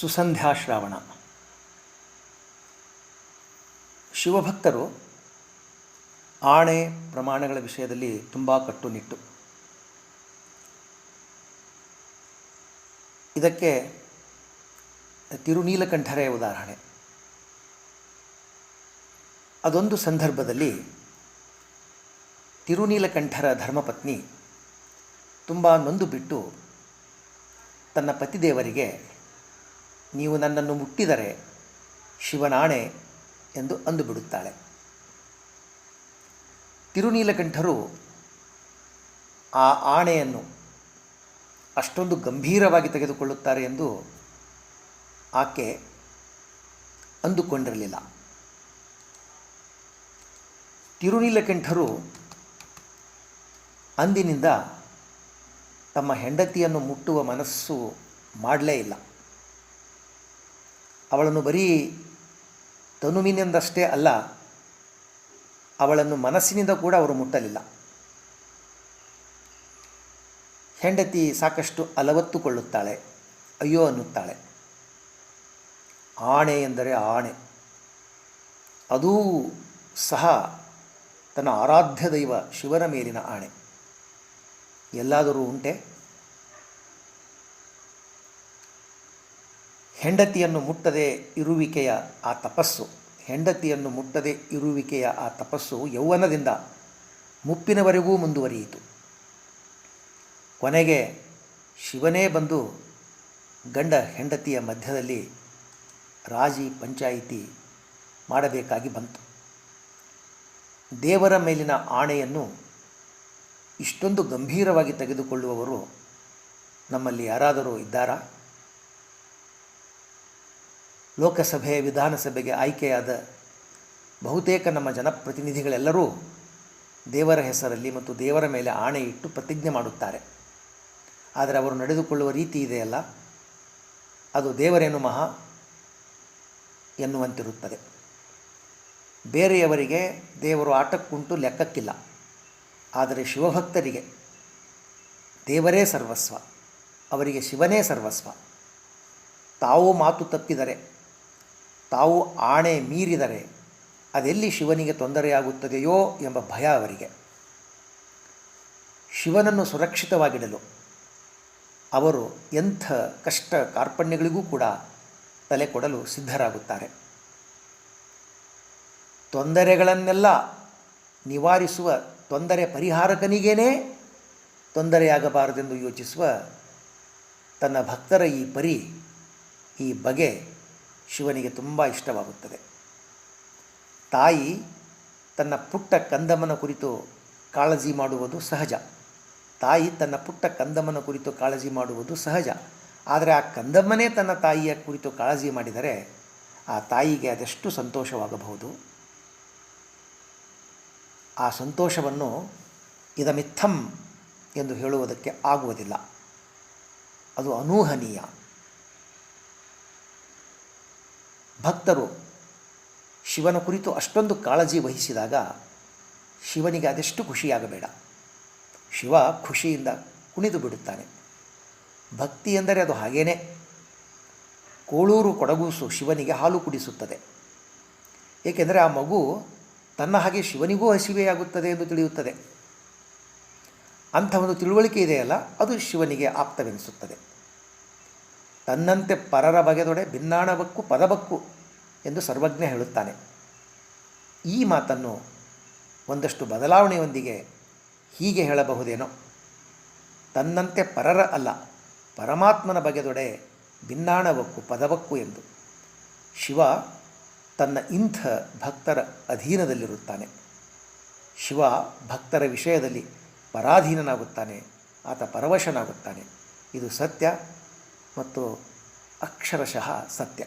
ಸುಸಂಧ್ಯಾ ಶ್ರಾವಣ ಶಿವಭಕ್ತರು ಆಣೆ ಪ್ರಮಾಣಗಳ ವಿಷಯದಲ್ಲಿ ತುಂಬ ಕಟ್ಟುನಿಟ್ಟು. ಇದಕ್ಕೆ ತಿರುನೀಲಕಂಠರೇ ಉದಾಹರಣೆ. ಅದೊಂದು ಸಂದರ್ಭದಲ್ಲಿ ತಿರುನೀಲಕಂಠರ ಧರ್ಮಪತ್ನಿ ತುಂಬ ನೊಂದು ಬಿಟ್ಟು ತನ್ನ ಪತಿದೇವರಿಗೆ ನೀವು ನನ್ನನ್ನು ಮುಟ್ಟಿದರೆ ಶಿವನಾಣೆ ಎಂದು ಅಂದುಬಿಡುತ್ತಾಳೆ. ತಿರುನೀಲಕಂಠರು ಆ ಆಣೆಯನ್ನು ಅಷ್ಟೊಂದು ಗಂಭೀರವಾಗಿ ತೆಗೆದುಕೊಳ್ಳುತ್ತಾರೆ ಎಂದು ಆಕೆ ಅಂದುಕೊಂಡಿರಲಿಲ್ಲ. ತಿರುನೀಲಕಂಠರು ಅಂದಿನಿಂದ ತಮ್ಮ ಹೆಂಡತಿಯನ್ನು ಮುಟ್ಟುವ ಮನಸ್ಸು ಮಾಡಲೇ ಇಲ್ಲ. ಅವಳನ್ನು ಬರೀ ತನುವಿನಿಂದಷ್ಟೇ ಅಲ್ಲ, ಅವಳನ್ನು ಮನಸ್ಸಿನಿಂದ ಕೂಡ ಅವರು ಮುಟ್ಟಲಿಲ್ಲ. ಹೆಂಡತಿ ಸಾಕಷ್ಟು ಅಲವತ್ತುಕೊಳ್ಳುತ್ತಾಳೆ, ಅಯ್ಯೋ ಅನ್ನುತ್ತಾಳೆ. ಆಣೆ ಎಂದರೆ ಆಣೆ. ಅದೂ ಸಹ ತನ್ನ ಆರಾಧ್ಯ ದೈವ ಶಿವನ ಮೇಲಿನ ಆಣೆ. ಎಲ್ಲಾದರೂ ಉಂಟೆ? ಹೆಂಡತಿಯನ್ನು ಮುಟ್ಟದೆ ಇರುವಿಕೆಯ ಆ ತಪಸ್ಸು. ಹೆಂಡತಿಯನ್ನು ಮುಟ್ಟದೆ ಇರುವಿಕೆಯ ಆ ತಪಸ್ಸು ಯೌವನದಿಂದ ಮುಪ್ಪಿನವರೆಗೂ ಮುಂದುವರಿಯಿತು. ಕೊನೆಗೆ ಶಿವನೇ ಬಂದು ಗಂಡ ಹೆಂಡತಿಯ ಮಧ್ಯದಲ್ಲಿ ರಾಜಿ ಪಂಚಾಯಿತಿ ಮಾಡಬೇಕಾಗಿ ಬಂತು. ದೇವರ ಮೇಲಿನ ಆಣೆಯನ್ನು ಇಷ್ಟೊಂದು ಗಂಭೀರವಾಗಿ ತೆಗೆದುಕೊಳ್ಳುವವರು ನಮ್ಮಲ್ಲಿ ಯಾರಾದರೂ ಇದ್ದಾರಾ? ಲೋಕಸಭೆ ವಿಧಾನಸಭೆಗೆ ಆಯ್ಕೆಯಾದ ಬಹುತೇಕ ನಮ್ಮ ಜನಪ್ರತಿನಿಧಿಗಳೆಲ್ಲರೂ ದೇವರ ಹೆಸರಲ್ಲಿ ಮತ್ತು ದೇವರ ಮೇಲೆ ಆಣೆ ಇಟ್ಟು ಪ್ರತಿಜ್ಞೆ ಮಾಡುತ್ತಾರೆ. ಆದರೆ ಅವರು ನಡೆದುಕೊಳ್ಳುವ ರೀತಿ ಇದೆಯಲ್ಲ? ಅದು ದೇವರೇನು ಮಹಾ ಎನ್ನುವಂತಿರುತ್ತದೆ. ಬೇರೆಯವರಿಗೆ ದೇವರು ಆಟಕ್ಕುಂಟು ಲೆಕ್ಕಕ್ಕಿಲ್ಲ. ಆದರೆ ಶಿವಭಕ್ತರಿಗೆ ದೇವರೇ ಸರ್ವಸ್ವ, ಅವರಿಗೆ ಶಿವನೇ ಸರ್ವಸ್ವ. ತಾವು ಮಾತು ತಪ್ಪಿದರೆ ತಾವು ಆಣೆ ಮೀರಿದರೆ ಅದೆಲ್ಲಿ ಶಿವನಿಗೆ ತೊಂದರೆಯಾಗುತ್ತದೆಯೋ ಎಂಬ ಭಯ ಅವರಿಗೆ. ಶಿವನನ್ನು ಸುರಕ್ಷಿತವಾಗಿಡಲು ಅವರು ಎಂಥ ಕಷ್ಟ ಕಾರ್ಪಣ್ಯಗಳಿಗೂ ಕೂಡ ತಲೆ ಕೊಡಲು ಸಿದ್ಧರಾಗುತ್ತಾರೆ. ತೊಂದರೆಗಳನ್ನೆಲ್ಲ ನಿವಾರಿಸುವ ತೊಂದರೆ ಪರಿಹಾರಕನಿಗೇನೇ? ತೊಂದರೆಯಾಗಬಾರದೆಂದು ಯೋಚಿಸುವ ತನ್ನ ಭಕ್ತರ ಈ ಪರಿ ಈ ಬಗೆ ಶಿವನಿಗೆ ತುಂಬ ಇಷ್ಟವಾಗುತ್ತದೆ. ತಾಯಿ ತನ್ನ ಪುಟ್ಟ ಕಂದಮ್ಮನ ಕುರಿತು ಕಾಳಜಿ ಮಾಡುವುದು ಸಹಜ. ತಾಯಿ ತನ್ನ ಪುಟ್ಟ ಕಂದಮ್ಮನ ಕುರಿತು ಕಾಳಜಿ ಮಾಡುವುದು ಸಹಜ. ಆದರೆ ಆ ಕಂದಮ್ಮನೇ ತನ್ನ ತಾಯಿಯ ಕುರಿತು ಕಾಳಜಿ ಮಾಡಿದರೆ ಆ ತಾಯಿಗೆ ಅದೆಷ್ಟು ಸಂತೋಷವಾಗಬಹುದು? ಆ ಸಂತೋಷವನ್ನು ಇದಮಿತ್ತಂ ಎಂದು ಹೇಳುವುದಕ್ಕೆ ಆಗುವುದಿಲ್ಲ. ಅದು ಅನೂಹನೀಯ. ಭಕ್ತರು ಶಿವನ ಕುರಿತು ಅಷ್ಟೊಂದು ಕಾಳಜಿ ವಹಿಸಿದಾಗ ಶಿವನಿಗೆ ಅದೆಷ್ಟು ಖುಷಿಯಾಗಬೇಡ. ಶಿವ ಖುಷಿಯಿಂದ ಕುಣಿದು ಬಿಡುತ್ತಾನೆ. ಭಕ್ತಿ ಎಂದರೆ ಅದು ಹಾಗೇನೆ. ಕೋಳೂರು ಕೊಡಗೂಸು ಶಿವನಿಗೆ ಹಾಲು ಕುಡಿಸುತ್ತದೆ. ಏಕೆಂದರೆ ಆ ಮಗು ತನ್ನ ಹಾಗೆ ಶಿವನಿಗೂ ಹಸಿವೆಯಾಗುತ್ತದೆ ಎಂದು ತಿಳಿಯುತ್ತದೆ. ಅಂಥ ಒಂದು ತಿಳುವಳಿಕೆ ಇದೆಯಲ್ಲ, ಅದು ಶಿವನಿಗೆ ಆಪ್ತವೆನಿಸುತ್ತದೆ. ತನ್ನಂತೆ ಪರರ ಬಗೆದೊಡೆ, ಭಿನ್ನಾಣಬಕ್ಕು, ಪದಬಕ್ಕು ಎಂದು ಸರ್ವಜ್ಞ ಹೇಳುತ್ತಾನೆ. ಈ ಮಾತನ್ನು ಒಂದಷ್ಟು ಬದಲಾವಣೆಯೊಂದಿಗೆ ಹೀಗೆ ಹೇಳಬಹುದೇನೋ? ತನ್ನಂತೆ ಪರರ ಅಲ್ಲ, ಪರಮಾತ್ಮನ ಬಗೆದೊಡೆ ಭಿನ್ನಾಣವಕ್ಕು ಪದವಕ್ಕು ಎಂದು. ಶಿವ ತನ್ನ ಇಂಥ ಭಕ್ತರ ಅಧೀನದಲ್ಲಿರುತ್ತಾನೆ. ಶಿವ ಭಕ್ತರ ವಿಷಯದಲ್ಲಿ ಪರಾಧೀನನಾಗುತ್ತಾನೆ, ಆತ ಪರವಶನಾಗುತ್ತಾನೆ. ಇದು ಸತ್ಯ ಮತ್ತು ಅಕ್ಷರಶಃ ಸತ್ಯ.